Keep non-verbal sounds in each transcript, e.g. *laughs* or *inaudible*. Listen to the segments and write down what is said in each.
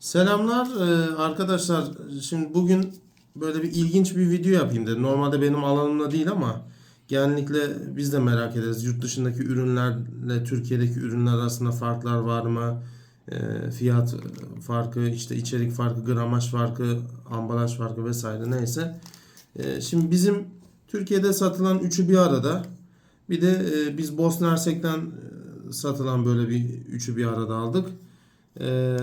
Selamlar Ee, arkadaşlar. Şimdi bugün böyle bir ilginç bir video yapayım dedim. Normalde benim alanımda değil ama genellikle biz de merak ederiz. Yurt dışındaki ürünlerle Türkiye'deki ürünler arasında farklar var mı? Ee, fiyat farkı, işte içerik farkı, gramaj farkı, ambalaj farkı vesaire neyse. Ee, şimdi bizim Türkiye'de satılan üçü bir arada. Bir de e, biz Bosna Hersek'ten e, satılan böyle bir üçü bir arada aldık. Ee,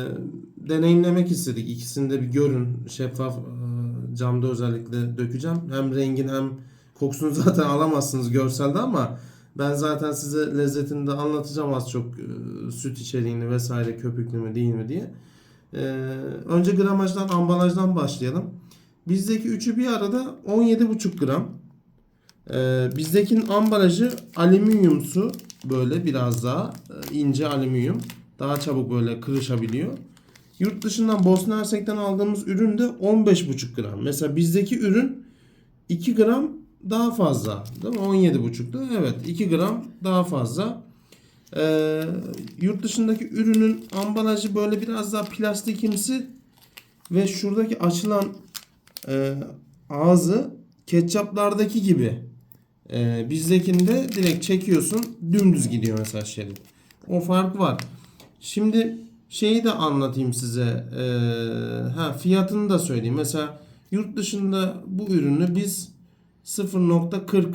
deneyimlemek istedik. İkisini de bir görün. Şeffaf e, camda özellikle dökeceğim. Hem rengin hem kokusunu *laughs* zaten alamazsınız görselde ama ben zaten size lezzetini de anlatacağım az çok e, süt içeriğini vesaire köpüklü mü değil mi diye. Ee, önce gramajdan ambalajdan başlayalım. Bizdeki üçü bir arada 17,5 gram. Ee, bizdekinin ambalajı alüminyumsu böyle biraz daha e, ince alüminyum. Daha çabuk böyle kırışabiliyor. Yurt dışından Bosna Hersek'ten aldığımız ürün de 15,5 gram. Mesela bizdeki ürün 2 gram daha fazla. Değil mi? 17,5'tu. Evet 2 gram daha fazla. Ee, yurt dışındaki ürünün ambalajı böyle biraz daha plastikimsi ve şuradaki açılan e, ağzı ketçaplardaki gibi. Ee, bizdekinde direkt çekiyorsun dümdüz gidiyor mesela şerit. O fark var. Şimdi şeyi de anlatayım size. Ee, ha fiyatını da söyleyeyim. Mesela yurt dışında bu ürünü biz 0.40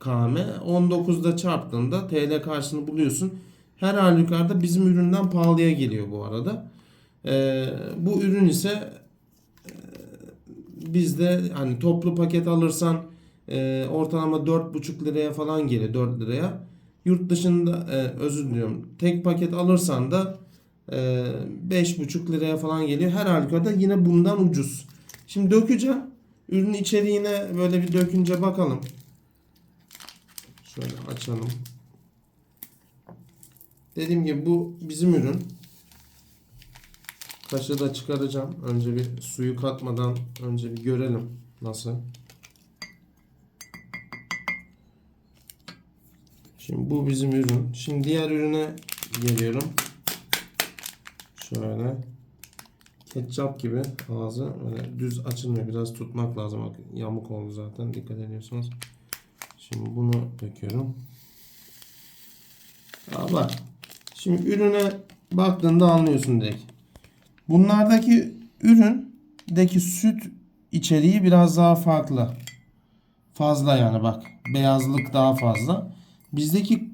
km 19'da çarptığında TL karşılığını buluyorsun. Her halükarda bizim üründen pahalıya geliyor bu arada. Ee, bu ürün ise e, bizde hani toplu paket alırsan e, ortalama 4,5 liraya falan geliyor 4 liraya. Yurt dışında e, özür diliyorum. Tek paket alırsan da e, 5,5 liraya falan geliyor. Her halükarda yine bundan ucuz. Şimdi dökeceğim. Ürün içeriğine böyle bir dökünce bakalım. Şöyle açalım. Dediğim gibi bu bizim ürün. Kaşığı da çıkaracağım. Önce bir suyu katmadan önce bir görelim nasıl. Şimdi bu bizim ürün. Şimdi diğer ürüne geliyorum. Şöyle. Ketçap gibi ağzı böyle düz açılmıyor. Biraz tutmak lazım. Bak yamuk oldu zaten. Dikkat ediyorsanız. Şimdi bunu döküyorum. Ya bak. Şimdi ürüne baktığında anlıyorsun direkt. Bunlardaki üründeki süt içeriği biraz daha farklı. Fazla yani bak. Beyazlık daha fazla. Bizdeki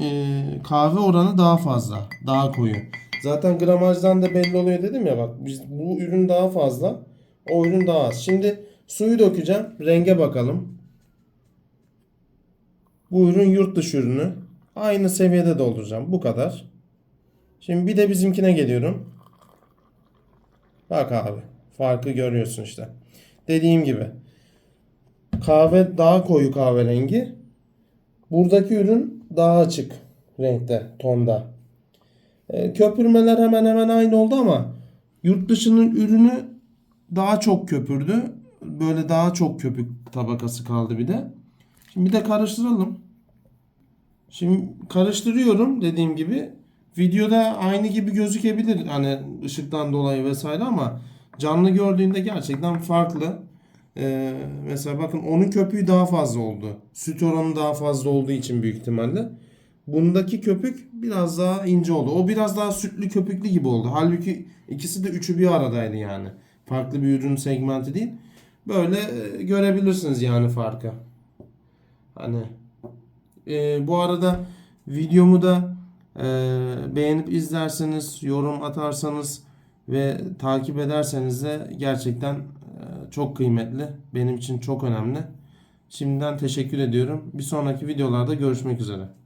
e, kahve oranı daha fazla. Daha koyu. Zaten gramajdan da belli oluyor dedim ya bak. Biz, bu ürün daha fazla. O ürün daha az. Şimdi suyu dökeceğim. Renge bakalım. Bu ürün yurt dışı ürünü. Aynı seviyede dolduracağım. Bu kadar. Şimdi bir de bizimkine geliyorum. Bak abi. Farkı görüyorsun işte. Dediğim gibi. Kahve daha koyu kahverengi. Buradaki ürün daha açık renkte, tonda. E, köpürmeler hemen hemen aynı oldu ama yurt dışının ürünü daha çok köpürdü. Böyle daha çok köpük tabakası kaldı bir de. Şimdi bir de karıştıralım. Şimdi karıştırıyorum dediğim gibi. Videoda aynı gibi gözükebilir hani ışıktan dolayı vesaire ama canlı gördüğünde gerçekten farklı. Ee, mesela bakın onun köpüğü daha fazla oldu. Süt oranı daha fazla olduğu için büyük ihtimalle. Bundaki köpük biraz daha ince oldu. O biraz daha sütlü köpüklü gibi oldu. Halbuki ikisi de üçü bir aradaydı yani. Farklı bir ürün segmenti değil. Böyle e, görebilirsiniz yani farkı. Hani e, bu arada videomu da e, beğenip izlerseniz, yorum atarsanız ve takip ederseniz de gerçekten çok kıymetli. Benim için çok önemli. Şimdiden teşekkür ediyorum. Bir sonraki videolarda görüşmek üzere.